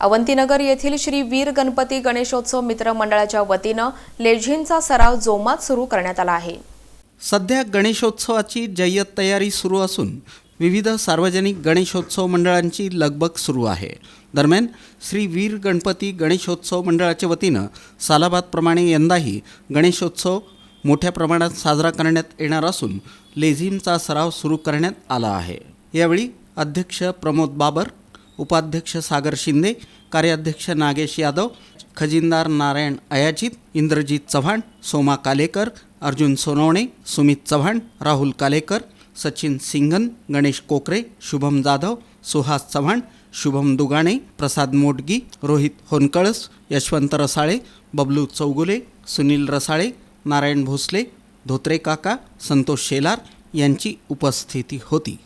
अवंतीनगर येथील श्री वीर गणपती गणेशोत्सव मित्र मंडळाच्या वतीनं लेझिमचा सराव जोमात सुरू करण्यात आला आहे. सध्या गणेशोत्सवाची जय्यत तयारी सुरू असून विविध सार्वजनिक गणेशोत्सव मंडळांची लगबग सुरू आहे. दरम्यान श्री वीर गणपती गणेशोत्सव मंडळाच्या वतीनं सालाबादप्रमाणे यंदाही गणेशोत्सव मोठ्या प्रमाणात साजरा करण्यात येणार असून लेझिमचा सराव सुरू करण्यात आला आहे. यावेळी अध्यक्ष प्रमोद बाबर उपाध्यक्ष सागर शिंदे कार्याध्यक्ष नागेश यादव खजिनदार नारायण अयाचित इंद्रजित चव्हाण सोमा कालेकर अर्जुन सोनवणे सुमित चव्हाण राहुल कालेकर सचिन सिंगन गणेश कोकरे शुभम जाधव सुहास चव्हाण शुभम दुगाणे प्रसाद मोटगी रोहित होनकळस यशवंत रसाळे बबलू चौगुले सुनील रसाळे नारायण भोसले धोत्रे काका संतोष शेलार यांची उपस्थिती होती.